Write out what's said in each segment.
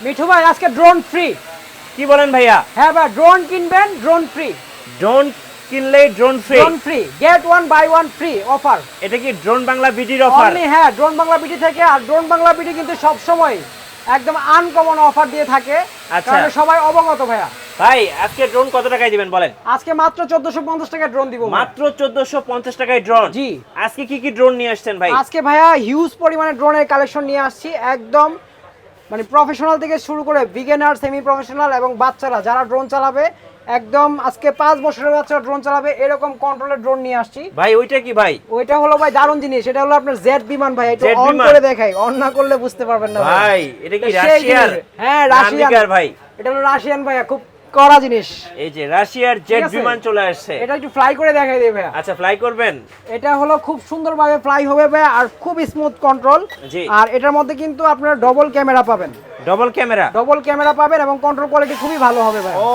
মিঠু ভাই আজকে drone free কি বলেন ভাইয়া? হ্যাঁ ভাই ড্রোন কিনবেন ড্রোন ফ্রি ড্রোন কিনলেই drone free drone free get one buy one free offer এটা কি ড্রোন বাংলা বিডির অফার অনলি হ্যাঁ ড্রোন বাংলা বিডি থেকে আর ড্রোন বাংলা বিডি কিন্তু সব সময় একদম আনকমন অফার দিয়ে থাকে। আচ্ছা। কারণ সবাই অবগত ভাইয়া। ভাই আজকে ড্রোন কত টাকায় দিবেন বলেন? আজকে মাত্র চোদ্দশো পঞ্চাশ টাকা ড্রোন দিব মাত্র চোদ্দশো পঞ্চাশ টাকায় ড্রোন জি। আজকে কি কি ড্রোন নিয়ে আসছেন ভাই? আজকে ভাইয়া হিউজ পরিমাণে ড্রোনের কালেকশন নিয়ে আসছি। একদম মানে প্রফেশনাল থেকে শুরু করে বিগেনার সেমি প্রফেশনাল এবং বাচ্চারা যারা ড্রোন চালাবে একদম আজকে পাঁচ বছরের বাচ্চা ড্রোন চালাবে এরকম কন্ট্রোলের ড্রোন নিয়ে আসছি। ভাই ওইটা কি ভাই? ওইটা হলো ভাই দারুণ জিনিস এটা হলো আপনার জেড বিমান ভাই এটা অন করে দেখাই অন না করলে বুঝতে পারবেন না ভাই। এটা কি রাশিয়ান রাশিয়ার হ্যাঁ রাশিয়ান ভাই। এটা হলো রাশিয়ান ভাই খুব কড়া জিনিস। এই যে রাশিয়ার জেট বিমান চলে আসছে। এটা একটু ফ্লাই করে দেখাই দেবে আচ্ছা ফ্লাই করবেন? এটা হলো খুব সুন্দরভাবে ফ্লাই হবে ভাই আর খুব স্মুথ কন্ট্রোল। আর এটার মধ্যে কিন্তু আপনারা ডবল ক্যামেরা পাবেন। ডবল ক্যামেরা ডবল ক্যামেরা পাবেন এবং কন্ট্রোল কোয়ালিটি খুবই ভালো হবে ভাই ও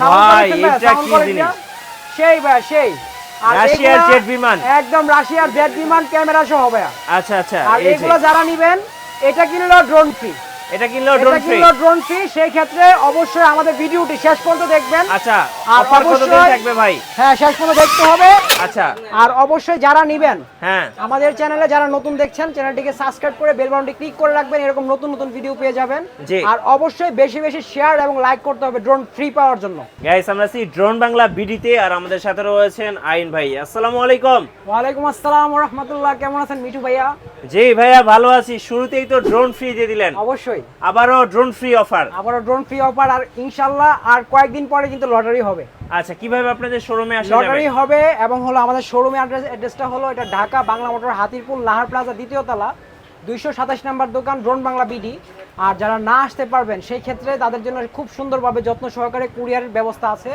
ভাই এটা কি জিনিস? সেই ভাই সেই। রাশিয়ার জেট বিমান। একদম রাশিয়ার জেট বিমান ক্যামেরা সহ ভাইয়া। আচ্ছা আচ্ছা আর এগুলো যারা নিবেন এটা কিনলো ড্রোন ফ্রি এটা কিনলেও ড্রোন ফ্রি কিনলো ড্রোন ফ্রি সেই ক্ষেত্রে অবশ্যই আমাদের ভিডিওটি শেষ পর্যন্ত দেখবেন। আচ্ছা অফার কত থাকবে ভাই? হ্যাঁ শেষ পর্যন্ত দেখতে হবে। আচ্ছা। আর অবশ্যই যারা নিবেন হ্যাঁ। আমাদের চ্যানেলে যারা নতুন দেখছেন চ্যানেলটিকে সাবস্ক্রাইব করে বেল বাটনটি ক্লিক করে রাখবেন এরকম নতুন নতুন ভিডিও পেয়ে যাবেন। আর অবশ্যই বেশি বেশি শেয়ার এবং লাইক করতে হবে ড্রোন ফ্রি পাওয়ার জন্য। গাইস আমরা আছি ড্রোন বাংলা বিডিতে আর আমাদের সাথে রয়েছেন আইন ভাই। আসসালামু আলাইকুম। আসসালাম রহমতুল্লাহ। কেমন আছেন মিঠু ভাইয়া? জি ভাইয়া ভালো আছি। শুরুতেই তো ড্রোন ফ্রি দিয়ে দিলেন। অবশ্যই। আবারও ড্রোন ফ্রি অফার আবারও ড্রোন ফ্রি অফার আর ইনশাল্লাহ আর কয়েকদিন পরে কিন্তু লটারি হবে। আচ্ছা কীভাবে আপনাদের শোরুমে আসা লটারি হবে এবং হলো আমাদের শোরুমে অ্যাড্রেস অ্যাড্রেসটা হলো এটা ঢাকা বাংলা মোটর হাতিরপুল লাহার প্লাজা দ্বিতীয় তলা। দুইশো সাতাশ নাম্বার দোকান ড্রোন বাংলা বিডি। আর যারা না আসতে পারবেন সেই ক্ষেত্রে তাদের জন্য খুব সুন্দরভাবে যত্ন সহকারে কুরিয়ারের ব্যবস্থা আছে।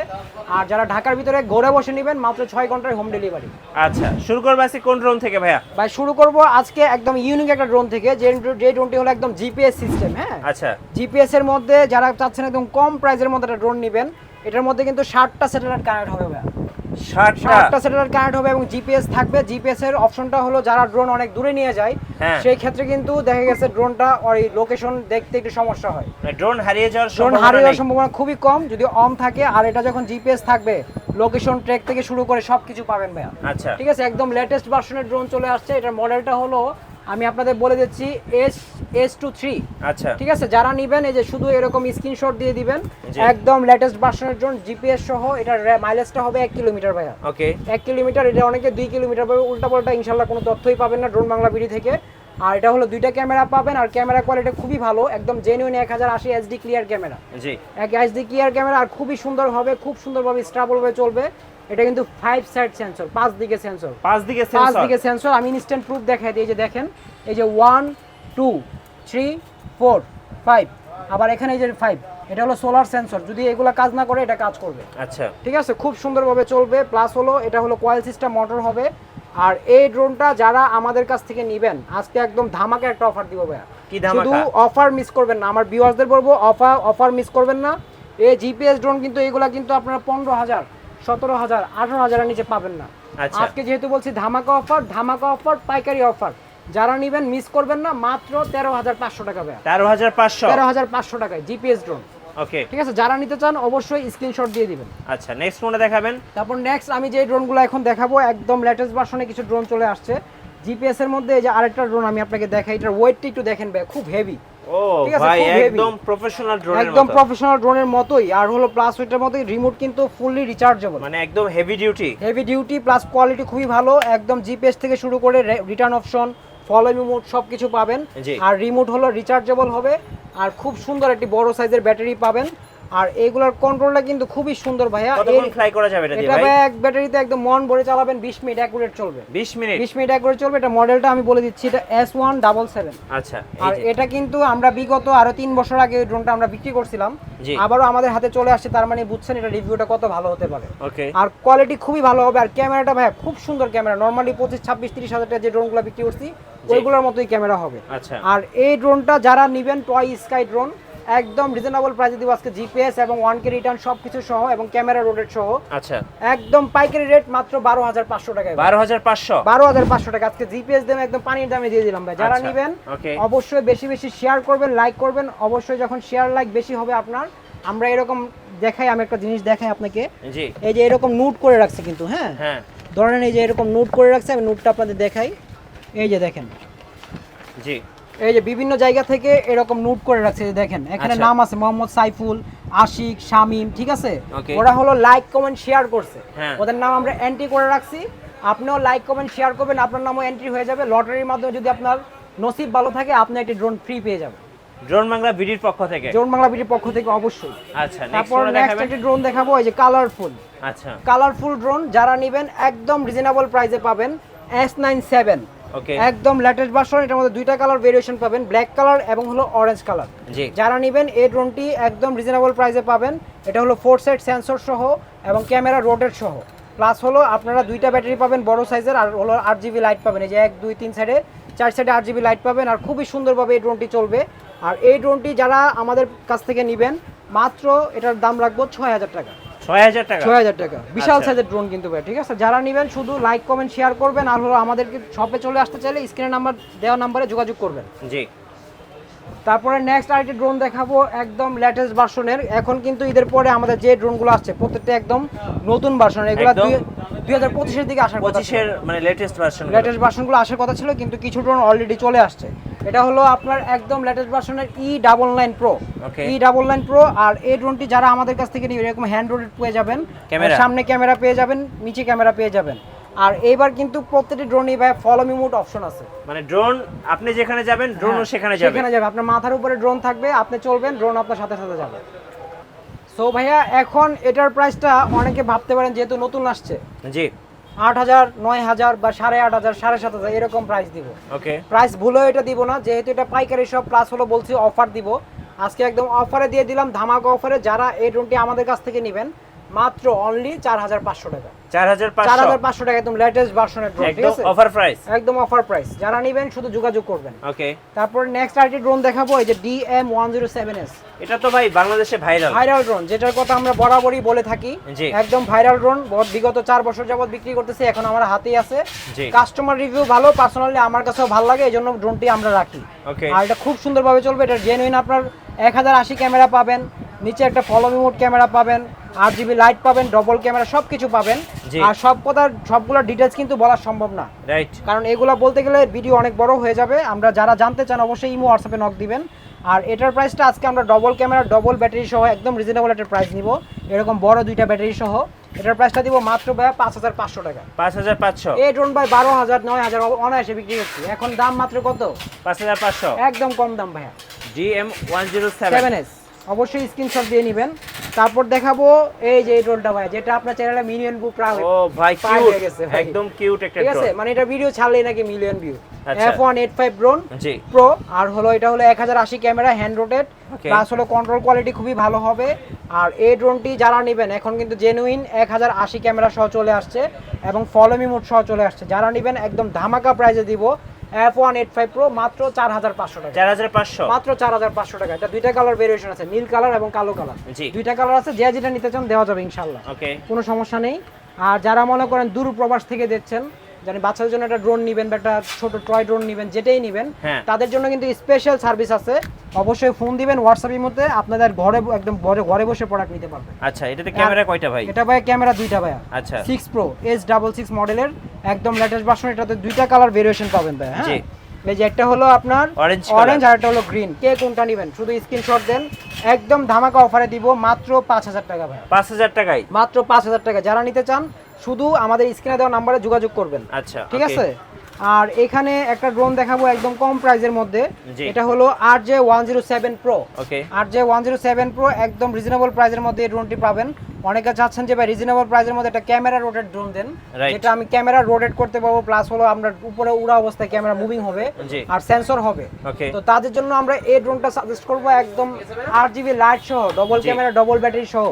আর যারা ঢাকার ভিতরে ঘরে বসে নেবেন মাত্র ছয় ঘন্টায় হোম ডেলিভারি। আচ্ছা শুরু করব আজকে কোন ড্রোন থেকে ভাইয়া? ভাই শুরু করব আজকে একদম ইউনিক একটা ড্রোন থেকে যে যে ড্রোনটি হলো একদম জিপিএস সিস্টেম হ্যাঁ? আচ্ছা। জিপিএস এর মধ্যে যারা চাচ্ছেন একদম কম প্রাইসের মধ্যে একটা ড্রোন নেবেন এটার মধ্যে কিন্তু ষাটটা স্যাটেলাইট কানেক্ট হবে ভাই ষাটটা স্যাটেলাইট কানেক্ট হবে এবং জিপিএস থাকবে। জিপিএস এর অপশনটা হলো যারা ড্রোন অনেক দূরে নিয়ে যায় হ্যাঁ। সেই ক্ষেত্রে কিন্তু দেখা গেছে ড্রোনটা ওই লোকেশন দেখতে একটু সমস্যা হয়। ড্রোন হারিয়ে যাওয়ার ড্রোন হারিয়ে যাওয়ার সম্ভাবনা খুবই কম যদি অন থাকে আর এটা যখন জিপিএস থাকবে লোকেশন ট্র্যাক থেকে শুরু করে সবকিছু পাবেন ভাইয়া। আচ্ছা। ঠিক আছে? একদম লেটেস্ট ভার্সনের ড্রোন চলে আসছে। এটার মডেলটা হলো আমি আপনাদের বলে দিচ্ছি এস এস টু থ্রি আচ্ছা। ঠিক আছে? যারা নিবেন এই যে শুধু এরকম স্ক্রিনশট দিয়ে দিবেন একদম লেটেস্ট ভার্সনের ড্রোন জিপিএস সহ এটার মাইলেজটা হবে এক কিলোমিটার ভাইয়া। ওকে এক কিলোমিটার এটা অনেকে দুই কিলোমিটার পাবে উল্টা পাল্টা ইনশাল্লাহ কোনো তথ্যই পাবেন না ড্রোন বাংলা বিডি থেকে। আর এটা হলো দুইটা ক্যামেরা পাবেন আর ক্যামেরা কোয়ালিটি খুবই ভালো একদম জেনুইন এক হাজার আশি এইচডি ক্লিয়ার ক্যামেরা জি। এক এইচডি ক্লিয়ার ক্যামেরা আর খুবই সুন্দর হবে খুব সুন্দরভাবে স্টেবল ভাবে চলবে। এটা কিন্তু ফাইভ সাইড সেন্সর পাঁচ দিকে সেন্সর পাঁচ দিকে পাঁচ দিকে সেন্সর আমি ইনস্ট্যান্ট প্রুফ দেখাই দিই এই যে দেখেন এই যে one two three four five আবার এখানে এই যে ফাইভ এটা হলো সোলার সেন্সর যদি এগুলো কাজ না করে এটা কাজ করবে। আচ্ছা। ঠিক আছে? খুব সুন্দরভাবে চলবে। প্লাস হলো এটা হলো কয়েল সিস্টেম মোটর হবে। আর এই ড্রোনটা যারা আমাদের কাছ থেকে নেবেন আজকে একদম ধামাকা একটা অফার দিব ভাইয়া। কি ধামাকা? শুধু অফার মিস করবেন না। আমার ভিউয়ারদের বলব অফার অফার মিস করবেন না। এই জিপিএস ড্রোন কিন্তু এগুলা কিন্তু আপনারা পনেরো হাজার সতেরো হাজার আঠারো হাজারের নিচে পাবেন না। আচ্ছা। আজকে যেহেতু বলছি ধামাকা অফার ধামাকা অফার পাইকারি অফার। যারা নিবেন মিস করবেন না মাত্র তেরো হাজার পাঁচশো টাকা তেরো হাজার পাঁচশো? তেরো হাজার পাঁচশো টাকায় জিপিএস ড্রোন ওকে। ঠিক আছে যারা নিতে চান অবশ্যই স্ক্রিনশট দিয়ে দিবেন। আচ্ছা নেক্সট ফোনে দেখাবেন। তারপর নেক্সট আমি যে ড্রোনগুলো এখন দেখাবো একদম লেটেস্ট ভার্সনে কিছু ড্রোন চলে আসছে। জিপিএস এর মধ্যে এই যে আরেকটা ড্রোন আমি আপনাকে দেখাই এটার ওয়েটটা একটু দেখেন ভাই খুব হেভি ও ঠিক আছে, ভাই খুব heavy। একদম প্রফেশনাল ড্রোনের একদম প্রফেশনাল ড্রোনের মতোই। আর হলো প্লাস ওইটার মতোই রিমোট কিন্তু ফুললি রিচার্জেবল মানে একদম heavy duty heavy duty plus quality খুবই ভালো। একদম জিপিএস থেকে শুরু করে রিটার্ন অপশন ফলো রিমোট সব কিছু পাবেন। আর রিমোট হলো রিচার্জেবল হবে। আর খুব সুন্দর একটি বড় সাইজের ব্যাটারি পাবেন। আর এইগুলোর কন্ট্রোলটা কিন্তু খুবই সুন্দর ভাইয়া। কতক্ষণ ফ্লাই করা যাবে এটা এটা ভাই? এক ব্যাটারিতে একদম মন ভরে চালাবেন 20 মিনিট অ্যাকুরেট চলবে। 20 মিনিট? 20 মিনিট অ্যাকুরেট চলবে এটা মডেলটা আমি বলে দিচ্ছি এটা এস ওয়ান ডাবল সেভেন আচ্ছা আর এটা কিন্তু আমরা বিগত আরও তিন বছর আগে এই ড্রোনটা আমরা বিক্রি করছিলাম। জি। আবারও আমাদের হাতে চলে আসছে তার মানে বুঝছেন এটা রিভিউটা কত ভালো হতে পারে। ওকে আর কোয়ালিটি খুবই ভালো হবে আর ক্যামেরাটা ভাই খুব সুন্দর ক্যামেরা। নরমালি পঁচিশ ছাব্বিশ তিরিশ হাজার টাকা যে ড্রোনগুলো বিক্রি করছি ওইগুলোর মতোই ক্যামেরা হবে। আচ্ছা। আর এই ড্রোনটা যারা নিবেন টয় স্কাই ড্রোন একদম রিজনেবল প্রাইসে দিব আজকে জিপিএস এবং ওয়ান কে রিটার্ন সব কিছু সহ এবং ক্যামেরা রোডেড সহ। আচ্ছা। একদম পাইকারি রেট মাত্র বারো হাজার পাঁচশো টাকায় বারো হাজার পাঁচশো? বারো হাজার পাঁচশো টাকা। আজকে জিপিএস দামে একদম পানির দামে দিয়ে দিলাম ভাই। যারা আচ্ছা, নেবেন অবশ্যই বেশি বেশি শেয়ার করবেন লাইক করবেন। অবশ্যই যখন শেয়ার লাইক বেশি হবে আপনার আমরা এরকম দেখাই আমি একটা জিনিস দেখাই আপনাকে। জি। এই যে এরকম নোট করে রাখছে কিন্তু হ্যাঁ? হ্যাঁ। ধরেন এই যে এরকম নোট করে রাখছে আমি নোটটা আপনাদের দেখাই। এই যে দেখেন। জি। এই যে বিভিন্ন জায়গা থেকে এরকম নোট করে রাখছে দেখেন এখানে আচ্ছা। নাম আছে মোহাম্মদ সাইফুল আশিক শামিম ঠিক আছে? ওরা হলো লাইক কমেন্ট শেয়ার করছে। হ্যাঁ। ওদের নাম আমরা এন্ট্রি করে রাখছি। আপনিও লাইক কমেন্ট শেয়ার করবেন আপনার নামও এন্ট্রি হয়ে যাবে। লটারির মাধ্যমে যদি আপনার নসিব ভালো থাকে আপনি একটি ড্রোন ফ্রি পেয়ে যাবেন। ড্রোন বাংলা বিডির পক্ষ থেকে? ড্রোন বাংলা বিটির পক্ষ থেকে অবশ্যই। আচ্ছা তারপর নেক্সট একটি ড্রোন দেখাবো এই যে কালারফুল আচ্ছা। কালারফুল ড্রোন যারা নেবেন একদম রিজনেবল প্রাইসে পাবেন এস নাইন সেভেন ওকে একদম লেটেস্ট ভার্সন এটার মধ্যে দুইটা কালার ভেরিয়েশন পাবেন ব্ল্যাক কালার এবং হলো অরেঞ্জ কালার যারা নেবেন এই ড্রোনটি একদম রিজনেবল প্রাইসে পাবেন। এটা হলো ফোর সাইড সেন্সর সহ এবং ক্যামেরা রোটেট সহ। প্লাস হলো আপনারা দুইটা ব্যাটারি পাবেন বড় সাইজের আর হলো আট জিবি লাইট পাবেন। এই যে এক দুই তিন সাইডে চার সাইডে আট জিবি লাইট পাবেন আর খুবই সুন্দরভাবে এই ড্রোনটি চলবে। আর এই ড্রোনটি যারা আমাদের কাছ থেকে নেবেন মাত্র এটার দাম রাখব ছয় হাজার টাকা। টাকা। টাকা। বিশাল আচ্ছা। সাইজের ড্রোন কিন্তু ভাই ঠিক আছে? যারা নেবেন শুধু লাইক কমেন্ট শেয়ার করবেন আর হলো আমাদেরকে শপে চলে আসতে চাইলে স্ক্রিনের নাম্বার দেওয়া নাম্বারে যোগাযোগ করবেন। জি। তারপরে নেক্সট আরেকটি ড্রোন দেখাবো একদম লেটেস্ট ভার্সনের এখন কিন্তু ঈদের পরে আমাদের যে ড্রোনগুলো আসছে প্রত্যেকটা একদম নতুন ভার্সন এগুলো দুই হাজার পঁচিশের দিকে আসার পঁচিশের মানে লেটেস্ট ভার্সন লেটেস্ট ভার্সনগুলো আসার কথা ছিল কিন্তু কিছু ড্রোন অলরেডি চলে আসছে। এটা হলো আপনার একদম লেটেস্ট ভার্সনের E double nine pro E double nine pro আর এই ড্রোনটি যারা আমাদের কাছ থেকে নেবেন এরকম হ্যান্ড রোডেড পেয়ে যাবেন। সামনে ক্যামেরা পেয়ে যাবেন নিচে ক্যামেরা পেয়ে যাবেন। আর এইবার কিন্তু প্রত্যেকটি ড্রোনই ভাই ফলো মি মোড অপশন আছে। মানে ড্রোন আপনি যেখানে যাবেন ড্রোনও হ্যাঁ, সেখানে যাবে। সেখানে যাবে। আপনার মাথার উপরে ড্রোন থাকবে আপনি চলবেন ড্রোন আপনার সাথে সাথে যাবে। সো ভাইয়া এখন এটার প্রাইসটা অনেকে ভাবতে পারেন যেহেতু নতুন আসছে। জি। আট হাজার নয় হাজার বা সাড়ে আট হাজার সাড়ে সাত হাজার এরকম প্রাইস দিব। ওকে প্রাইস ভুলেও এটা দিব না যেহেতু এটা পাইকারি সব প্লাস হলো বলছি অফার দিব। আজকে একদম অফারে দিয়ে দিলাম ধামাকা অফারে যারা এই ড্রোনটি আমাদের কাছ থেকে নেবেন মাত্র অনলি চার হাজার পাঁচশো টাকা। চার হাজার চার পাঁচশো হাজার পাঁচশো টাকা একদম লেটেস্ট ভার্সনের ড্রোন ঠিক একদম আছে? অফার প্রাইস একদম অফার প্রাইস যারা নেবেন শুধু যোগাযোগ করবেন। ওকে তারপর নেক্সট আরেকটি ড্রোন দেখাবো এই যে DM one zero seven S এটা তো ভাই বাংলাদেশে ভাইরাল ভাইরাল ড্রোন যেটার কথা আমরা বরাবরই বলে থাকি। একদম ভাইরাল ড্রোন বিগত চার বছর যাবত বিক্রি করতেছি এখন আমার হাতেই আছে। কাস্টমার রিভিউ ভালো পার্সোনালি আমার কাছেও ভালো লাগে এই জন্য ড্রোনটি আমরা রাখি। আর এটা খুব সুন্দরভাবে চলবে এটা জেনুইন আপনার এক হাজার আশি ক্যামেরা পাবেন নিচে একটা ফলো মোড ক্যামেরা পাবেন আট জিবি লাইট পাবেন ডবল ক্যামেরা সব কিছু পাবেন। আর সব কথার সবগুলো ডিটেলস কিন্তু বলা সম্ভব না। রাইট কারণ এগুলো বলতে গেলে ভিডিও অনেক বড় হয়ে যাবে। আমরা যারা জানতে চান অবশ্যই ইমো হোয়াটসঅ্যাপে নক দিবেন। আর এটার প্রাইসটা আজকে আমরা ডবল ক্যামেরা ডবল ব্যাটারি সহ একদম রিজনেবল একটা প্রাইস নিব। এরকম বড় দুইটা ব্যাটারি সহ। এটার প্রাইসটা দিব মাত্র ভাই পাঁচ হাজার পাঁচশো টাকা। পাঁচ হাজার পাঁচশো। এই ড্রোন ভাই বারো হাজার নয় হাজার অনায়াসে বিক্রি করছি এখন দাম মাত্র কত? পাঁচ হাজার পাঁচশো। একদম কম দাম ভাইয়া। GM one zero seven seven S অবশ্যই স্ক্রিনশট দিয়ে নেবেন। তারপর দেখাবো এই যে এই ড্রোনটা ভাই যেটা আপনার চ্যানেলে মিলিয়ন ভিউ প্রায় ও ভাই কিউট হয়ে। একদম কিউট একটা ঠিক আছে? মানে এটা ভিডিও ছাড়লেই নাকি মিলিয়ন ভিউ আচ্ছা। F one eight five drone G. Pro আর হলো এটা হলো এক হাজার আশি ক্যামেরা হ্যান্ড রোটেড প্লাস হলো কন্ট্রোল কোয়ালিটি খুবই ভালো হবে। আর এই ড্রোনটি যারা নেবেন এখন কিন্তু জেনুইন এক হাজার আশি ক্যামেরা সহ চলে আসছে এবং ফলোমি মোড সহ চলে আসছে। যারা নেবেন একদম ধামাকা প্রাইজে দিব। F one eight five pro মাত্র চার হাজার পাঁচশো টাকা। চার হাজার পাঁচশো? মাত্র চার হাজার পাঁচশো টাকা। এটা দুইটা কালার ভেরিয়েশন আছে নীল কালার এবং কালো কালার জি। দুইটা কালার আছে যে যেটা নিতে চান দেওয়া যাবে ইনশাল্লাহ ওকে কোনো সমস্যা নেই। আর যারা মনে করেন দূর প্রবাস থেকে দেখছেন জানি বাচ্চাদের জন্য একটা ড্রোন নেবেন বা একটা ছোট টয় ড্রোন নেবেন যেটাই নেবেন হ্যাঁ। তাদের জন্য কিন্তু স্পেশাল সার্ভিস আছে। অবশ্যই ফোন দিবেন হোয়াটসঅ্যাপের মধ্যে আপনাদের ঘরে একদম ঘরে ঘরে বসে প্রোডাক্ট নিতে পারবেন। আচ্ছা এটাতে ক্যামেরা কয়টা ভাই? এটা ভাই ক্যামেরা দুইটা ভাইয়া। আচ্ছা। Six pro S double six মডেলের একদম লেটেস্ট ভার্সন এটাতে দুইটা কালার ভেরিয়েশন পাবেন ভাই হ্যাঁ? জি। এই যে একটা হলো আপনার color। অরেঞ্জ আর একটা হলো গ্রিন কে কোনটা নেবেন? শুধু স্ক্রিনশট দেন। একদম ধামাকা অফারে দিব মাত্র পাঁচ হাজার টাকা ভাই পাঁচ হাজার টাকায়? মাত্র পাঁচ হাজার টাকা। যারা নিতে চান শুধু আমাদের স্ক্রিনে দেওয়া নাম্বারে যোগাযোগ করবেন। আচ্ছা ঠিক আছে? আর এখানে একটা ড্রোন দেখাবো একদম কম প্রাইসের মধ্যে। এটা হলো R J one zero seven pro okay R J one zero seven pro একদম রিজনেবল প্রাইসের মধ্যে এই ড্রোনটি পাবেন। অনেকে চাচ্ছেন যে ভাই রিজনেবল প্রাইসের মধ্যে একটা ক্যামেরা রোটেট ড্রোন দেন. যেটা আমি ক্যামেরা রোটেট করতে পারব প্লাস হলো আমরা উপরে উড়া অবস্থায় ক্যামেরা মুভিং হবে আর সেন্সর হবে। তো তাদের জন্য আমরা এই ড্রোনটা সাজেস্ট করব একদম আট জিবি লাইট সহ ডবল ক্যামেরা ডবল ব্যাটারি সহ।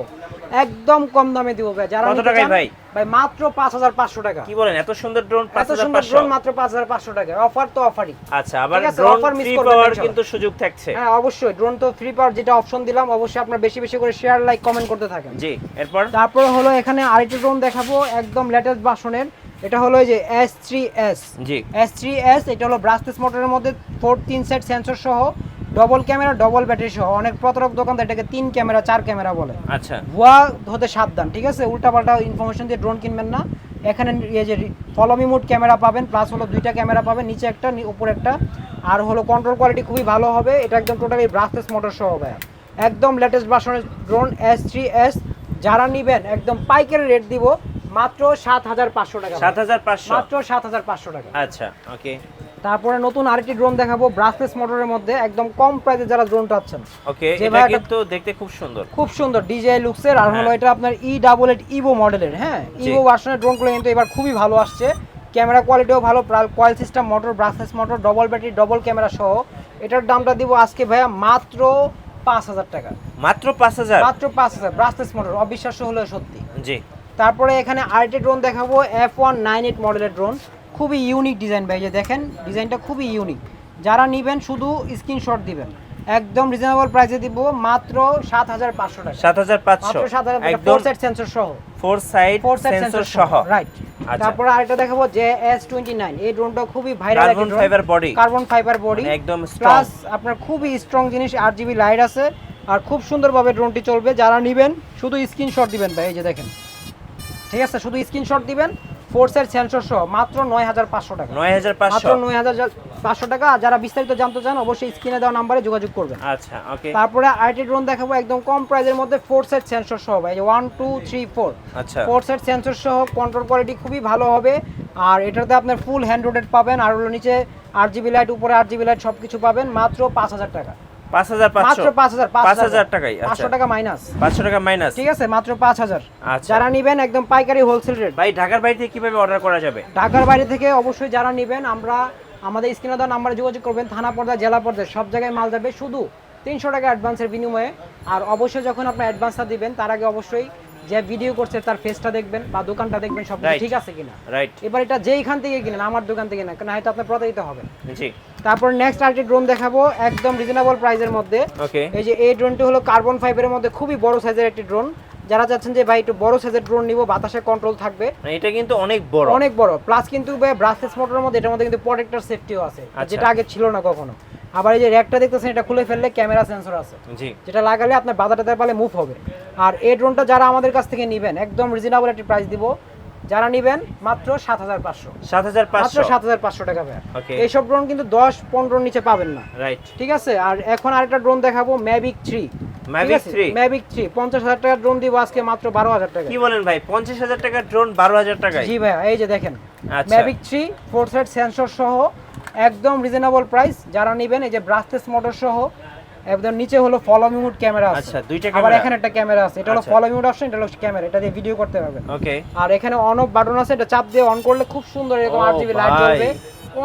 একদম কম দামে দিব ভাই। যারা কত টাকায় ভাই? ভাই মাত্র পাঁচ হাজার পাঁচশো টাকা। কি বলেন এত সুন্দর ড্রোন এত সুন্দর ড্রোন মাত্র পাঁচ হাজার পাঁচশো টাকা অফার তো অফারই আচ্ছা আবার ড্রোন ফ্রি পাওয়ার কিন্তু সুযোগ থাকছে। হ্যাঁ অবশ্যই ড্রোন তো ফ্রি পাওয়ার যেটা অপশন দিলাম অবশ্যই আপনার বেশি বেশি করে শেয়ার লাইক কমেন্ট করতে থাকেন। জি এরপর? তারপরে হলো এখানে আরেকটি ড্রোন দেখাবো একদম লেটেস্ট ভার্সনের এটা হলো এই যে S three S G. S three S এটা হলো ব্রাসলেস মোটরের মধ্যে ফোর তিন সেট সেন্সর সহ ডবল ক্যামেরা ডবল ব্যাটারি সহ অনেক প্রতারক দোকান এটাকে তিন ক্যামেরা চার ক্যামেরা বলে। আচ্ছা। ভুয়া হতে সাবধান ঠিক আছে? উল্টাপাল্টা ইনফরমেশন দিয়ে ড্রোন কিনবেন না। এখানে এই যে ফলোমি মুড ক্যামেরা পাবেন প্লাস হলো দুইটা ক্যামেরা পাবেন নিচে একটা উপরে একটা। আর হলো কন্ট্রোল কোয়ালিটি খুবই ভালো হবে এটা একদম টোটালি ব্রাসলেস মোটর সহ হবে একদম লেটেস্ট ভার্সনের ড্রোন এস থ্রি এস যারা নিবেন একদম পাইকারি রেট দিব মাত্র সাত হাজার পাঁচশো টাকা সাত হাজার পাঁচশো? মাত্র সাত হাজার পাঁচশো টাকা। আচ্ছা ওকে তারপরে নতুন আরেকটি ড্রোন দেখাবো ব্রাসলেস মোটরের মধ্যে একদম কম প্রাইসে যারা ড্রোন পাচ্ছেন ওকে এটা কিন্তু দেখতে খুব সুন্দর। খুব সুন্দর ডিজে লুকসের আর হলো হ্যাঁ। এটা আপনার ই ডাবল এইট ইভো মডেলের হ্যাঁ? ইভো ভার্সনের ড্রোনগুলো কিন্তু এবার খুবই ভালো আসছে। ক্যামেরা কোয়ালিটিও ভালো coil system motor brushless motor double battery double camera সহ। এটার দামটা দিব আজকে ভাইয়া মাত্র পাঁচ হাজার টাকা। মাত্র পাঁচ হাজার? মাত্র পাঁচ হাজার ব্রাসলেস মোটর অবিশ্বাস্য হলেও সত্যি। জি। তারপরে এখানে আরেকটি ড্রোন দেখাবো এফ ওয়ান নাইন এইট মডেলের ড্রোন খুবই ইউনিক ডিজাইন ভাই যে দেখেন ডিজাইনটা খুবই ইউনিক যারা নেবেন শুধু স্ক্রিনশট দিবেন। একদম রিজনেবল প্রাইসে দিব মাত্র সাত হাজার পাঁচশো টাকা। সাত হাজার পাঁচশো। মাত্র সাত হাজার একদম ফোর সেট সেন্সর সহ। ফোর সাইড সেন্সর সহ। রাইট আচ্ছা। তারপরে আরেকটা দেখাবো যে এস টোয়েন্টি নাইন এই ড্রোনটা খুবই viral carbon fibre body carbon fibre body একদম স্ট্রং প্লাস আপনার খুবই স্ট্রং জিনিস আট জিবি লাইট আছে। আর খুব সুন্দরভাবে ড্রোনটি চলবে। যারা নেবেন শুধু স্ক্রিনশট দিবেন ভাই এই যে দেখেন। ঠিক আছে? শুধু স্ক্রিনশট দিবেন। ফোর্সের সেন্সর সহ মাত্র নয় হাজার পাঁচশো টাকা। নয় হাজার মাত্র নয় হাজার পাঁচশো টাকা। যারা বিস্তারিত জানতে চান অবশ্যই স্ক্রিনে দেওয়া নাম্বারে যোগাযোগ করবেন। আচ্ছা ওকে। তারপরে আইটি ড্রোন দেখাবো একদম কম প্রাইসের মধ্যে ফোর সেট সেন্সর সহ ভাই। ওয়ান টু থ্রি ফোর আচ্ছা। ফোর সেট সেন্সর সহ কন্ট্রোল কোয়ালিটি খুবই ভালো হবে। আর এটাতে আপনার ফুল হ্যান্ড রোডেড পাবেন। আর হলো নিচে আট জিবি লাইট উপরে আট জিবি লাইট সব কিছু পাবেন। মাত্র পাঁচ হাজার টাকা। পাঁচ হাজার পাঁচশো। মাত্র পাঁচ হাজার পাঁচ হাজার। টাকাই আচ্ছা। পাঁচশো টাকা মাইনাস। পাঁচশো টাকা মাইনাস। ঠিক আছে মাত্র পাঁচ হাজার। আচ্ছা। যারা নিবেন একদম পাইকারি হোলসেল রেট ভাই ঢাকার বাইরে থেকে কীভাবে অর্ডার করা যাবে? ঢাকার বাইরে থেকে অবশ্যই যারা নেবেন আমরা আমাদের স্ক্রিনে দেওয়া নাম্বারে যোগাযোগ করবেন থানা পর্যায়ে জেলা পর্যায়ে সব জায়গায় মাল যাবে শুধু তিনশো টাকা অ্যাডভান্সের বিনিময়ে। আর অবশ্যই যখন আপনি অ্যাডভান্সটা দিবেন তার আগে অবশ্যই যে ভিডিও করছে তার ফেসটা দেখবেন বা দোকানটা দেখবেন সব ঠিক আছে কিনা। রাইট এবার এটা যেইখান থেকে কিনেন আমার দোকান থেকে না কারণ হয়তো আপনার প্রতারিত হবে। জি। তারপর নেক্সট আরেকটি ড্রোন দেখাবো একদম রিজনেবল প্রাইসের মধ্যে। এই যে এই ড্রোনটি হলো কার্বন ফাইবারের মধ্যে খুবই বড় সাইজের একটি ড্রোন যারা চাচ্ছেন যে ভাই একটু বড় সাইজের ড্রোন নিব বাতাসে কন্ট্রোল থাকবে। এটা কিন্তু অনেক বড়। অনেক বড়। প্লাস কিন্তু ব্রাসলেস মোটরের মধ্যে এটার মধ্যে কিন্তু প্রোটেক্টর সেফটিও আছে আচ্ছা। যেটা আগে ছিল না কখনো। আবার এই যে র্যাকটা দেখতেছেন এটা খুলে ফেললে ক্যামেরা সেন্সর আছে। যেটা লাগালে আপনার বাজারটাতে পারলে মুভ হবে। আর এই ড্রোনটা যারা আমাদের কাছ থেকে নেবেন একদম রিজনেবল একটি প্রাইস দিব। যারা নেবেন মাত্র সাত হাজার পাঁচশো। সাত হাজার পাঁচশো? সাত হাজার পাঁচশো টাকা ভাই এইসব ড্রোন কিন্তু দশ পনেরো নিচে পাবেন না। রাইট ঠিক আছে? আর এখন আরেকটা ড্রোন দেখাবো ম্যাভিক থ্রি ম্যাভিক থ্রি পঞ্চাশ হাজার টাকার ড্রোন দিব আজকে মাত্র বারো হাজার টাকা কি বলেন ভাই? পঞ্চাশ হাজার টাকার ড্রোন বারো হাজার টাকায়? জি এই যে দেখেন। আচ্ছা। Mavic three four side sensor সহ একদম রিজনেবল প্রাইস যারা নেবেন এই যে ব্রাসলেস মোটর সহ একদম নিচে হলো ফলো মিউট ক্যামেরা আছে। আচ্ছা, দুইটা আবার এখানে একটা ক্যামেরা আছে। এটা হলো। ফলো মিউট অপশন এটা হলো ক্যামেরা এটা দিয়ে ভিডিও করতে পারবেন ওকে আর এখানে অন অফ বাটন আছে এটা চাপ দিয়ে অন করলে খুব সুন্দর এরকম ও আট জিবি লাইট জ্বলবে।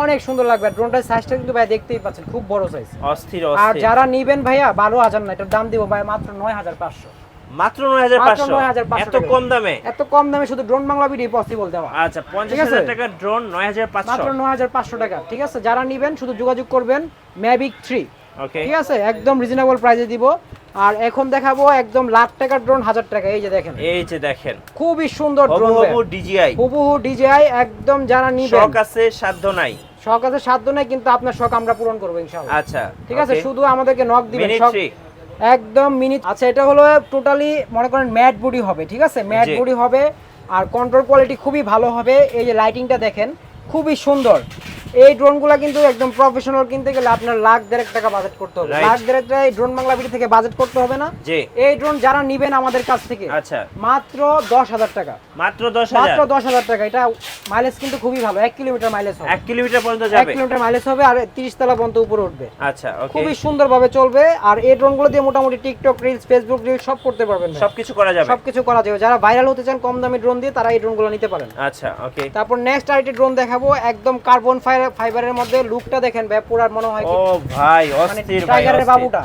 অনেক সুন্দর লাগবে। ড্রোনটার সাইজটা কিন্তু ভাই দেখতেই পাচ্ছেন খুব বড় সাইজ অস্থির আর যারা নিবেন ভাইয়া বারো হাজার না এটার দাম দিব ভাই মাত্র নয় হাজার পাঁচশো। মাত্র নয় হাজার মাত্র 9,500 এত কম দামে? এত কম দামে শুধু ড্রোন বাংলা ভিডিও পসিবল দেওয়া। আচ্ছা পঞ্চাশ ঠিক আছে? টাকার ড্রোন নয় হাজার পাঁচশো। মাত্র নয় হাজার পাঁচশো টাকা। ঠিক আছে? যারা নিবেন শুধু যোগাযোগ করবেন ম্যাভিক থ্রি ওকে ঠিক আছে একদম রিজনেবল প্রাইসে দিব। আর এখন দেখাবো একদম লাখ টাকার ড্রোন হাজার টাকা। এই যে দেখেন। এই যে দেখেন। খুবই সুন্দর ড্রোন হবু ডিজিআই হুবহু ডিজিআই একদম যারা নিবেন। শখ আছে সাধ্য নাই। শখ আছে সাধ্য নেই কিন্তু আপনার শখ আমরা পূরণ করব ইনশাআল্লাহ। আচ্ছা ঠিক আছে শুধু আমাদেরকে নক দিবেন শখ একদম মিনিট আচ্ছা এটা হলো টোটালি মনে করেন ম্যাট বডি হবে ঠিক আছে? ম্যাট বডি হবে আর কন্ট্রোল কোয়ালিটি খুবই ভালো হবে। এই যে লাইটিংটা দেখেন খুবই সুন্দর। এই ড্রোনগুলো কিন্তু একদম প্রফেশনাল কিনতে গেলে আপনার লাখ দেড়েক টাকা বাজেট করতে হবে. লাখ দেড়েক টাকা এই ড্রোন বাংলা বিডি থেকে বাজেট করতে হবে না। জি। এই ড্রোন যারা নিবেন আমাদের কাছ থেকে আচ্ছা। মাত্র দশ হাজার টাকা। মাত্র দশ মাত্র দশ হাজার টাকা। এটা মাইলেজ কিন্তু খুবই ভালো এক কিলোমিটার মাইলেজ হবে। এক কিলোমিটার পর্যন্ত এক যাবে? কিলোমিটার মাইলেজ হবে আর তিরিশ তলা পর্যন্ত উপরে উঠবে। আচ্ছা ওকে খুবই সুন্দরভাবে চলবে আর এই ড্রোনগুলো দিয়ে মোটামুটি টিকটক রিলস ফেসবুক রিলস সব করতে পারবেন সবকিছু করা যাবে? সবকিছু করা যাবে। যারা ভাইরাল হতে চান কম দামি ড্রোন দিয়ে তারা এই ড্রোনগুলো নিতে পারেন। আচ্ছা ওকে তারপর নেক্সট আরেকটি ড্রোন দেখাবো একদম কার্বন ফাইবার ফাইবারের মধ্যে লুকটা দেখেন ভাই পুরার মনে হয় ও ভাই মানে অস্থির ভাই টাইগারের বাবুটা।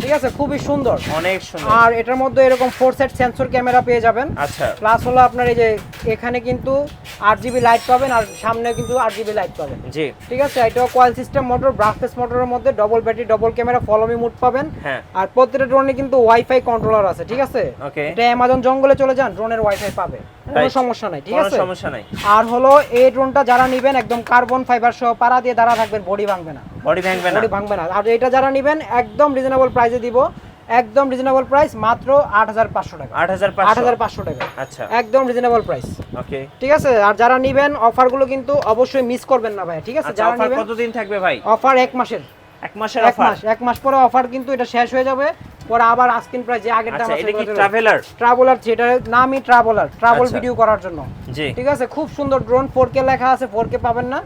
ঠিক আছে খুবই সুন্দর। অনেক সুন্দর। আর এটার মধ্যে এরকম ফোর সেট সেন্সর ক্যামেরা পেয়ে যাবেন। আচ্ছা। প্লাস হলো আপনার এই যে এখানে কিন্তু আট জিবি লাইট পাবেন আর সামনে কিন্তু আট জিবি লাইট পাবেন। জি। ঠিক আছে? এটা কয়েল সিস্টেম মোটর ব্রাসলেস মোটরের মধ্যে double battery double camera follow me mode পাবেন। হ্যাঁ। আর প্রত্যেকটা ড্রোনে কিন্তু ওয়াইফাই কন্ট্রোলার আছে ঠিক আছে? এটা অ্যামাজন জঙ্গলে চলে যান ড্রোনের ওয়াইফাই পাবে। কোনো সমস্যা নাই ঠিক আছে? সমস্যা নাই। আর হলো এই ড্রোনটা যারা নেবেন একদম কার্বন ফাইবার সহ পাড়া দিয়ে দাঁড়া থাকবেন বডি ভাঙবে না। বডি ভাঙবে না। বডি ভাঙবে না। আর এটা যারা নেবেন একদম রিজনেবল প্রাইসে দিব। একদম রিজনেবল প্রাইস মাত্র আট হাজার পাঁচশো টাকা। আট হাজার আট হাজার পাঁচশো টাকা। আচ্ছা। একদম রিজনেবল প্রাইস ওকে ঠিক আছে? আর যারা নেবেন অফারগুলো কিন্তু অবশ্যই মিস করবেন না ভাই ঠিক আছে? আচ্ছা যারা অফার নেবেন কতদিন থাকবে ভাই? অফার এক মাসের। এক মাসের এক অফার মাস এক মাস পরে অফার কিন্তু এটা শেষ হয়ে যাবে। পরে আবার আস্কিন প্রাইস যে আগের দাম আচ্ছা আছে এটা কি ট্রাভেলার ট্রাভেলার যেটা নামই ট্রাভেলার ট্রাভেল। ভিডিও করার জন্য। জি। ঠিক আছে? খুব সুন্দর ড্রোন ফোর কে লেখা আছে ফোর কে পাবেন না।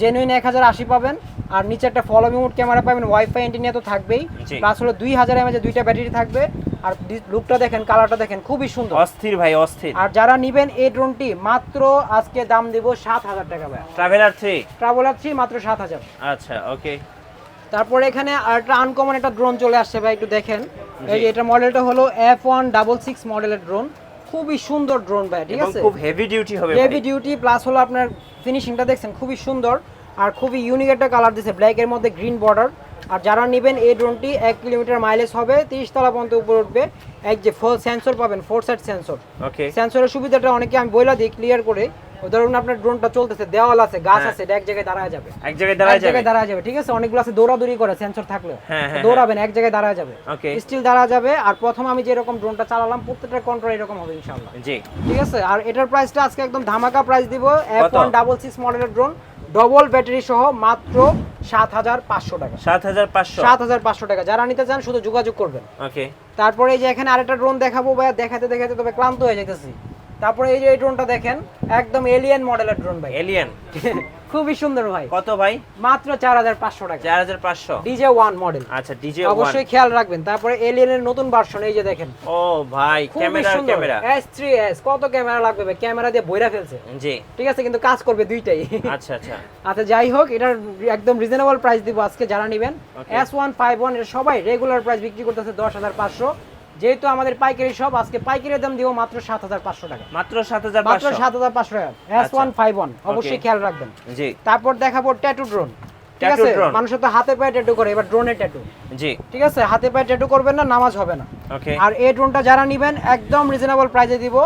জেনুইন এক হাজার আশি পাবেন। আর নিচে একটা ফলো মিউট ক্যামেরা পাবেন ওয়াইফাই অ্যান্টিনিয়া তো থাকবেই। প্লাস হলো দুই হাজার এমএজে দুইটা ব্যাটারি থাকবে। আর লুকটা দেখেন কালারটা দেখেন খুবই সুন্দর। অস্থির ভাই অস্থির। আর যারা নিবেন এই ড্রোনটি মাত্র আজকে দাম দিব সাত হাজার টাকা ভাই ট্রাভেলার থ্রি ট্রাভেলার থ্রি মাত্র সাত হাজার। আচ্ছা ওকে তারপরে এখানে আর একটা আনকমন একটা ড্রোন চলে আসছে ভাই একটু দেখেন। এই এটা মডেলটা হলো এফ ওয়ান ডাবল সিক্স মডেলের ড্রোন খুবই সুন্দর ড্রোন ভাই ঠিক আছে? খুব হেভি ডিউটি হবে হেভি ডিউটি প্লাস হলো আপনার ফিনিশিংটা দেখছেন খুবই সুন্দর আর খুবই ইউনিক একটা কালার দিছে। ব্ল্যাকের মধ্যে গ্রিন বর্ডার আর যারা নেবেন এই ড্রোনটি এক কিলোমিটার মাইলেজ হবে তিরিশ তলা পর্যন্ত উপরে উঠবে। এক যে ফোর সেন্সর পাবেন ফোর সাইড সেন্সর ওকে সেন্সরের সুবিধাটা অনেকে আমি বইলা দিই ক্লিয়ার করে। ধরুন আপনার ড্রোনটা চলতেছে দেওয়াল আছে গাছ হ্যাঁ। আছে এক জায়গায় দাঁড়ায় যাবে। এক জায়গায় দাঁড়ায় যাবে জায়গায় দাঁড়ায় যাবে ঠিক আছে? অনেকগুলো আছে দৌড়াদৌড়ি করে সেন্সর থাকলেও। হ্যাঁ, হ্যাঁ, দৌড়াবেন এক জায়গায় দাঁড়ায় যাবে। স্টিল যাবে আর প্রথম আমি যেরকম ড্রোনটা চালালাম প্রত্যেকটা কন্ট্রোল এরকম হবে ইনশাআল্লাহ। জি। ঠিক আছে? আর এটার প্রাইসটা আজকে একদম ধামাকা প্রাইস দিব এফ ওয়ান ডাবল সিক্স মডেলের ড্রোন ডবল ব্যাটারি সহ মাত্র সাত হাজার পাঁচশো টাকা। সাত হাজার পাঁচশো। সাত হাজার পাঁচশো টাকা। যারা নিতে চান শুধু যোগাযোগ করবেন। ওকে। তারপরে এই যে এখানে আরেকটা ড্রোন দেখাবো ভাইয়া দেখাতে দেখাতে তবে ক্লান্ত হয়ে যাইতেছি। তারপরে এই যে এই ড্রোনটা দেখেন একদম এলিয়েন মডেলের ড্রোন ভাই। এলিয়ান খুবই সুন্দর ভাই। কত ভাই? মাত্র চার হাজার পাঁচশো টাকা। চার হাজার পাঁচশো? ডিজে ওয়ান মডেল আচ্ছা ডিজে অবশ্যই খেয়াল রাখবেন। তারপরে এলিয়েনের নতুন ভার্সন এই যে দেখেন। ও ভাই camera camera. S three S কত ক্যামেরা লাগবে ভাই? ক্যামেরা দিয়ে বইরা ফেলছে। জি। ঠিক আছে কিন্তু কাজ করবে দুইটাই। আচ্ছা আচ্ছা। আচ্ছা যাই হোক এটার একদম রিজনেবল প্রাইস দিব আজকে যারা নেবেন. এস ওয়ান ফাইভ ওয়ান সবাই রেগুলার প্রাইস বিক্রি করতেছে দশ হাজার পাঁচশো। যেহেতু আমাদের পাইকারি সব আজকে পাইকারি দাম দিব মাত্র সাত হাজার পাঁচশো টাকা। মাত্র সাত হাজার মাত্র সাত হাজার পাঁচশো টাকা। এস ওয়ান ফাইভ ওয়ান অবশ্যই। খেয়াল রাখবেন। জি। তারপর দেখাবো ট্যাটু ড্রোন ঠিক আছে। মানুষের তো হাতে পায়ে ট্যাটু করে এবার ড্রোনের ট্যাটু জি। ঠিক আছে? হাতে পায়ে ট্যাটু করবেন না নামাজ হবে না। ওকে আর এই ড্রোনটা যারা নেবেন একদম রিজনেবল প্রাইসে দিব।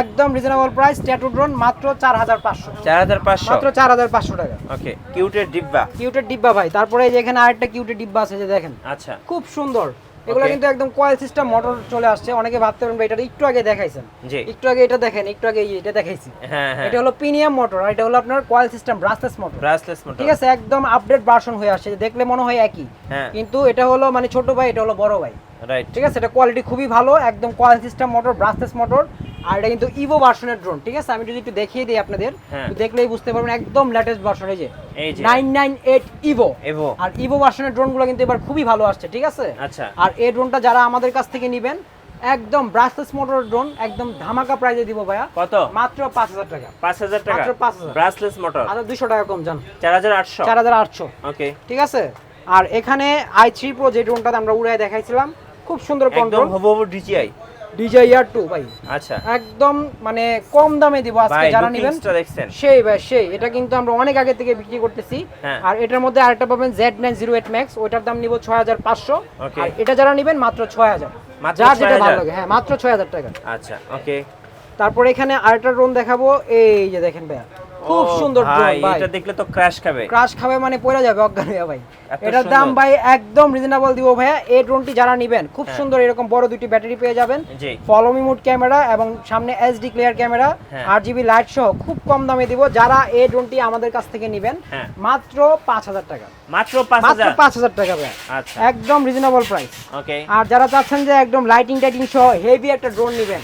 একদম রিজনেবল প্রাইস ট্যাটু ড্রোন মাত্র চার হাজার পাঁচশো চার হাজার পাঁচশো? মাত্র চার হাজার পাঁচশো টাকা। ওকে কিউটের ডিব্বা। কিউটের ডিব্বা ভাই। তারপরে এই যে এখানে আরেকটা কিউটের ডিব্বা আছে যে দেখেন। আচ্ছা। খুব সুন্দর। এগুলো কিন্তু একদম কয়েল সিস্টেম মোটর চলে আসছে। অনেকে ভাবতে পারেন ভাই এটা একটু আগে দেখাইছেন। জি। একটু আগে এটা দেখেন একটু আগে এটা দেখাইছি। হ্যাঁ হ্যাঁ। এটা হলো প্রিমিয়াম মোটর আর এটা হলো আপনার coil system brushless motor brushless motor ঠিক আছে একদম আপডেট ভার্সন হয়ে আসছে দেখলে মনে হয় একই। হ্যাঁ। কিন্তু এটা হলো মানে ছোট ভাই এটা হলো বড় ভাই। রাইট ঠিক আছে? এটা কোয়ালিটি খুবই ভালো একদম coil system motor brushless motor আর এটা কিন্তু ইভো ভার্সনের ড্রোন ঠিক আছে? আমি যদি একটু দেখিয়ে দিই আপনাদের হ্যাঁ। দেখলেই বুঝতে পারবেন একদম লেটেস্ট ভার্সন এই যে এই যে। Nine nine eight Evo Evo আর ইভো ভার্সনের ড্রোনগুলো কিন্তু এবার খুবই ভালো আসছে ঠিক আছে? আচ্ছা। আর এই ড্রোনটা যারা আমাদের কাছ থেকে নেবেন একদম ব্রাসলেস মোটর ড্রোন একদম ধামাকা প্রাইজে দিব ভাইয়া। কত? মাত্র পাঁচ হাজার টাকা। পাঁচ হাজার টাকা? মাত্র 5,000 ব্রাসলেস মোটর আরও দুশো টাকা কম চার হাজার আটশো? ওকে ঠিক আছে? আর এখানে আই থ্রি প্রো যে ড্রোনটা আমরা উড়ায় দেখাইছিলাম খুব সুন্দর কন্ট্রোল হবু হবু ডিজিআই ডিজে ইয়ার টু ভাই। আচ্ছা। একদম মানে কম দামে দিব আজকে যারা নেবেন। সেই ভাই সেই। এটা কিন্তু আমরা অনেক আগে থেকে বিক্রি করতেছি। হ্যাঁ। আর এটার মধ্যে আরেকটা পাবেন Z nine zero eight max ওইটার দাম নিব ছয় হাজার পাঁচশো. আর এটা যারা নেবেন মাত্র ছয় হাজার। মাত্র যার যেটা 6,000 ভালো লাগে। হ্যাঁ মাত্র ছয় হাজার টাকা। আচ্ছা ওকে তারপর এখানে আরেকটা ড্রোন দেখাবো। এই যে দেখেন ভাইয়া। খুব সুন্দর ড্রোন ভাই। এটা দেখলে তো ক্র্যাশ খাবে। ক্রাশ খাবে মানে পড়ে যাবে অজ্ঞান হয়ে ভাই। এটার দাম ভাই একদম রিজনেবল দিব ভাইয়া। এই ড্রোনটি যারা নেবেন খুব হ্যাঁ। সুন্দর এরকম বড় দুটি ব্যাটারি পেয়ে যাবেন। জি। ফলোমি মুড ক্যামেরা এবং সামনে এইচডি ক্লিয়ার ক্যামেরা। আর জিবি লাইট সহ খুব কম দামে দিব। যারা এই ড্রোনটি আমাদের কাছ থেকে নেবেন হ্যাঁ। মাত্র পাঁচ হাজার টাকা। মাত্র পাঁচ হাজার? টাকা আচ্ছা। একদম রিজনেবল প্রাইস ওকে আর যারা চাচ্ছেন যে একদম লাইটিং টাইটিং সহ হেভি একটা ড্রোন নেবেন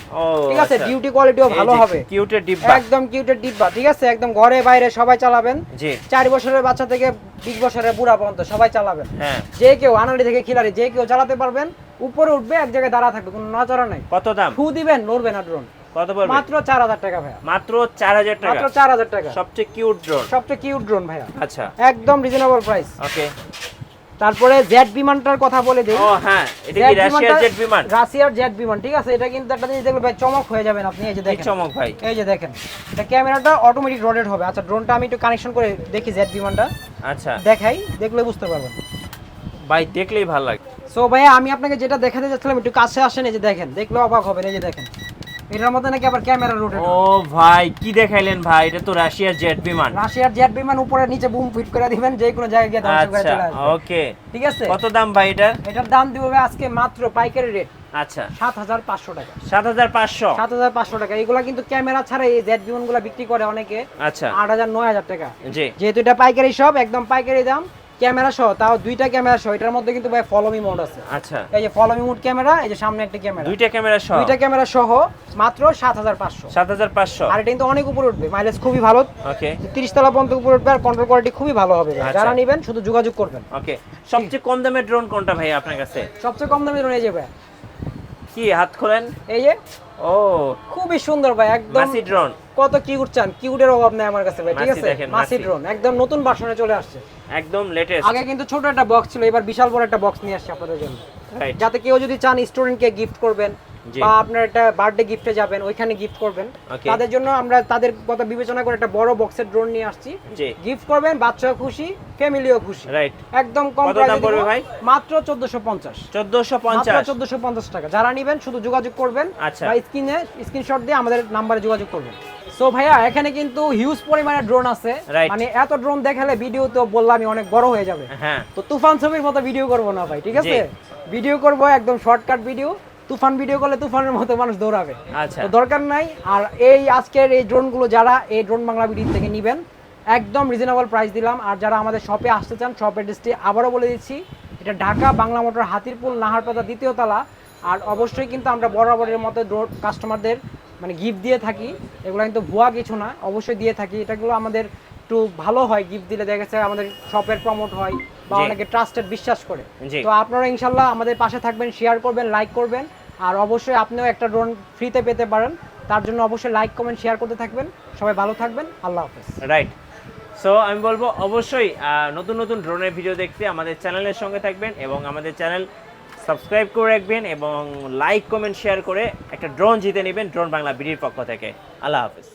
ঠিক আছে? আচ্ছা। ডিউটি কোয়ালিটিও ভালো হবে। কিউটের ডিব্বা। একদম কিউটের ডিব্বা ঠিক আছে? একদম ঘরে বাইরে সবাই চালাবেন। জি। চার বছরের বাচ্চা থেকে বিশ বছরের বুড়া পর্যন্ত সবাই চালাবেন। হ্যাঁ। যে কেউ আনাড়ি থেকে খিলাড়ি যে কেউ চালাতে পারবেন উপরে উঠবে এক জায়গায় দাঁড়া থাকবে কোনো নজরা নাই। কত দাম? ফু দিবেন নড়বে না ড্রোন কত পড়বে? মাত্র চার হাজার টাকা ভাইয়া। মাত্র চার হাজার টাকা? মাত্র চার হাজার টাকা। সবচেয়ে কিউট ড্রোন সবচেয়ে কিউট ড্রোন ভাইয়া। আচ্ছা। একদম রিজনেবল প্রাইস ওকে তারপরে জেট বিমানটার কথা বলে দিই। ও হ্যাঁ এটা কি রাশিয়ার জেট বিমান? রাশিয়ার জেট বিমান ঠিক আছে? এটা কিন্তু একটা জিনিস দেখলে ভাই চমক হয়ে যাবেন আপনি এই যে দেখেন। চমক ভাই? এই যে দেখেন এটা ক্যামেরাটা অটোমেটিক রোটেট হবে। আচ্ছা ড্রোনটা আমি একটু কানেকশন করে দেখি জেট বিমানটা। আচ্ছা। দেখাই দেখলে বুঝতে পারবেন। ভাই দেখলেই ভালো লাগে। সো ভাইয়া আমি আপনাকে যেটা দেখাতে যাচ্ছিলাম একটু কাছে আসেন এই যে দেখেন দেখলে অবাক হবেন এই যে দেখেন। এটার মধ্যে নাকি আবার ক্যামেরা রোটেট ও ভাই কি দেখাইলেন ভাই? এটা তো রাশিয়ার জেট বিমান। রাশিয়ার জেট বিমান উপরে নিচে বুম ফিট করে দিবেন যে কোনো জায়গায় গিয়ে ধ্বংস করে আচ্ছা চলে আসবে। ওকে। ঠিক আছে? কত দাম ভাই এটার? এটার দাম দিব আজকে মাত্র পাইকারি রেট আচ্ছা। সাত হাজার পাঁচশো টাকা। সাত হাজার পাঁচশো? সাত হাজার পাঁচশো টাকা। এগুলা কিন্তু ক্যামেরা ছাড়া এই জেট বিমানগুলো বিক্রি করে অনেকে। আচ্ছা। আট হাজার নয় হাজার টাকা। জি। যেহেতু এটা পাইকারি সব একদম পাইকারি দাম। ক্যামেরা সহ তাও দুইটা ক্যামেরা সহ এটার মধ্যে কিন্তু ভাই ফলোমি মোড আছে। আচ্ছা। এই যে ফলোমি মোড ক্যামেরা এই যে সামনে একটা ক্যামেরা। দুইটা ক্যামেরা সহ? দুইটা ক্যামেরা সহ মাত্র সাত হাজার পাঁচশো। সাত হাজার পাঁচশো? আর এটা কিন্তু অনেক উপরে উঠবে মাইলেজ খুবই ভালো। ওকে তিরিশ তলা পর্যন্ত উপরে উঠবে আর কন্ট্রোল কোয়ালিটি খুবই ভালো হবে আচ্ছা। যারা নেবেন শুধু যোগাযোগ করবেন। ওকে সবচেয়ে কম দামের ড্রোন কোনটা ভাই আপনার কাছে? সবচেয়ে কম দামে যে ভাই। কি হাত খোলেন? এই যে ও খুবই সুন্দর ভাই একদম মাসি ড্রোন কত কিউট চান কিউটের অভাব নাই আমার কাছে ভাই ঠিক আছে? মাসি। ড্রোন একদম নতুন ভার্সনে চলে আসছে। একদম লেটেস্ট আগে কিন্তু ছোট একটা বক্স ছিল এবার বিশাল বড় একটা বক্স নিয়ে আসছে আপনাদের জন্য। যাতে কেউ যদি চান স্টুডেন্টকে গিফট করবেন। বা আপনার একটা বার্থডে গিফটে যাবেন ওইখানে গিফট করবেন। তাদের জন্য আমরা তাদের কথা বিবেচনা করে একটা বড় বক্সের ড্রোন নিয়ে আসছি। গিফট করবেন বাচ্চাও খুশি ফ্যামিলিও খুশি। রাইট একদম কম কত দাম পড়বে ভাই? মাত্র 1450 চোদ্দশো মাত্র পঞ্চাশ 1450 টাকা। যারা নেবেন শুধু যোগাযোগ করবেন আচ্ছা। বা স্ক্রিনে স্ক্রিনশট দিয়ে আমাদের নাম্বারে যোগাযোগ করবেন। সো ভাইয়া এখানে কিন্তু হিউজ পরিমাণে ড্রোন আছে। মানে এত ড্রোন দেখালে ভিডিও তো বললামই অনেক বড় হয়ে যাবে। হ্যাঁ। তো তুফান ছবির মতো ভিডিও করব না ভাই ঠিক আছে? ভিডিও করব একদম শর্টকাট ভিডিও তুফান ভিডিও করলে তুফানের মতো মানুষ দৌড়াবে। আচ্ছা। দরকার নাই। আর এই আজকের এই ড্রোনগুলো যারা এই ড্রোন বাংলা ভিডিও থেকে নেবেন একদম রিজনেবল প্রাইস দিলাম। আর যারা আমাদের শপে আসতে চান শপ অ্যাড্রেসটি আবারও বলে দিচ্ছি এটা ঢাকা বাংলা মোটর হাতিরপুল নাহারপাতা দ্বিতীয় তলা। আর অবশ্যই কিন্তু আমরা বরাবরের মতো ড্রোন কাস্টমারদের মানে গিফট দিয়ে থাকি। এগুলো কিন্তু ভুয়া কিছু না অবশ্যই দিয়ে থাকি। এটাগুলো আমাদের একটু ভালো হয় গিফট দিলে দেখা যাচ্ছে আমাদের শপের প্রমোট হয়। বা অনেকে ট্রাস্টেড বিশ্বাস করে। তো আপনারা ইনশাল্লাহ আমাদের পাশে থাকবেন শেয়ার করবেন লাইক করবেন। আর অবশ্যই আপনিও একটা ড্রোন ফ্রিতে পেতে পারেন। তার জন্য অবশ্যই লাইক কমেন্ট শেয়ার করতে থাকবেন। সবাই ভালো থাকবেন। আল্লাহ হাফেজ। রাইট সো আমি বলব অবশ্যই আহ, নতুন নতুন ড্রোনের ভিডিও দেখতে আমাদের চ্যানেলের সঙ্গে থাকবেন এবং আমাদের চ্যানেল সাবস্ক্রাইব করে রাখবেন এবং লাইক কমেন্ট শেয়ার করে একটা ড্রোন জিতে নেবেন ড্রোন বাংলা বিডির পক্ষ থেকে। আল্লাহ হাফেজ।